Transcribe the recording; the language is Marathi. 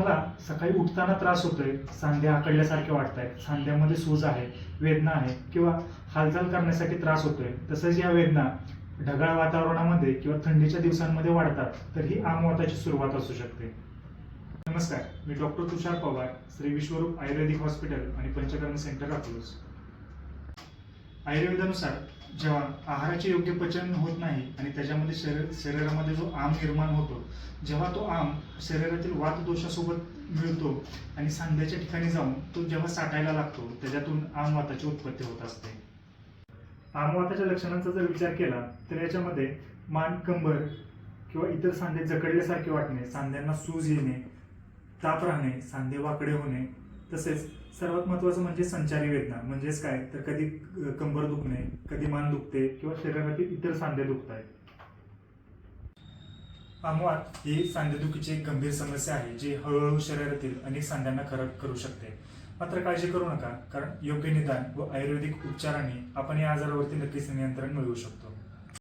मला सकाळी उठताना त्रास होतोय सांधे आकडल्यासारखे वाटत आहेत सांध्यामध्ये सूज आहे वेदना आहे किंवा हालचाल करण्यासाठी त्रास होतोय तसंच या वेदना ढगाळ वातावरणामध्ये किंवा थंडीच्या दिवसांमध्ये वाढतात तर ही आमवाताची सुरुवात असू शकते. नमस्कार मी doctor Tushar Pawar Shri Vishwaroop ayurvedic hospital आणि पंचकर्म सेंटर अकलूज. आयुर्वेदानुसार जेव्हा आहाराचे योग्य पचन होत नाही आणि त्याच्यामध्ये शरीर शरीरामध्ये जो आम निर्माण होतो जेव्हा तो आम शरीरातील वात दोषासोबत मिळतो आणि सांध्याच्या ठिकाणी जाऊन तो जेव्हा साठायला लागतो त्याच्यातून आमवाताची उत्पत्ती होत असते. आमवाताच्या लक्षणांचा जर विचार केला तर याच्यामध्ये मान कंबर किंवा इतर सांधे जकडल्यासारखे वाटणे सांध्यांना सूज येणे ताप राहणे सांधे वाकडे होणे तसेच सर्वात महत्वाचं म्हणजे संचारी वेदना. म्हणजेच काय? तर कधी कंबर दुखणे कधी मान दुखते किंवा शरीरातील इतर सांधे दुखत आहेत आमवात ही सांधेदुखीची एक गंभीर समस्या आहे जी हळूहळू शरीरातील अनेक सांध्यांना खरक करू शकते. मात्र काळजी करू नका कारण योग्य निदान व आयुर्वेदिक उपचाराने आपण या आजारावरती नक्कीच नियंत्रण मिळवू शकतो.